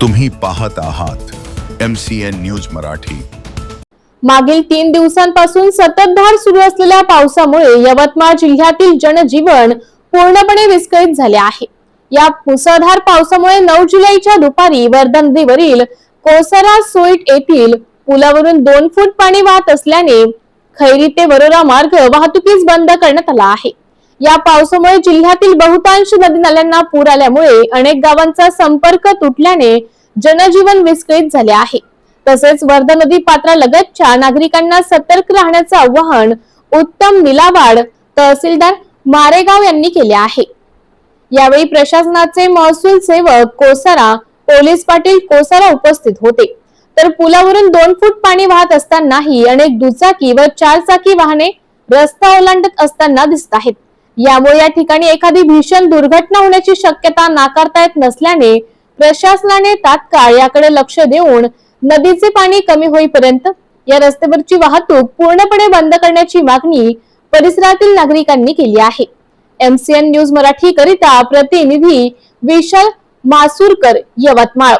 तुम्ही पाहत आहात M C N news Marathi. मागील तीन दिवसांपासून सततधार सुरू असलेल्या पावसामुळे यवतमाळ जिल्ह्यातील जनजीवन पूर्णपणे विस्कळीत झाले आहे. या मुसळधार पावसामुळे नऊ जुलैच्या दुपारी वर्धा नदीवरील कोसरा सोईट येथील पुलावरून दोन फूट पाणी वाहत असल्याने खैरी ते वरोरा मार्ग वाहतुकीस बंद करण्यात आला आहे. या पावसामुळे जिल्ह्यातील बहुतांश नदी नाल्यांना पूर आल्यामुळे अनेक गावांचा संपर्क तुटल्याने जनजीवन विस्कळीत झाले आहे. तसेच वर्धा नदी पात्रालगतच्या नागरिकांना सतर्क राहण्याचं आवाहन उत्तम निलावाड तहसीलदार मारेगाव यांनी केले आहे. यावेळी प्रशासनाचे महसूल सेवक कोसारा पोलीस पाटील कोसारा उपस्थित होते. तर पुलावरून दोन फूट पाणी वाहत असतानाही अनेक दुचाकी व चारचाकी वाहने रस्ता ओलांडत असताना दिसत आहेत. यामुळे या ठिकाणी एखादी भीषण दुर्घटना होण्याची शक्यता नाकारता येत नसल्याने प्रशासनाने तात्काळ याकडे लक्ष देऊन नदीचे पाणी कमी होईपर्यंत या रस्त्यावरची वाहतूक पूर्णपणे बंद करण्याची मागणी परिसरातील नागरिकांनी केली आहे. एमसीएन न्यूज मराठी करिता प्रतिनिधी विशाल मासूरकर यवतमाळ.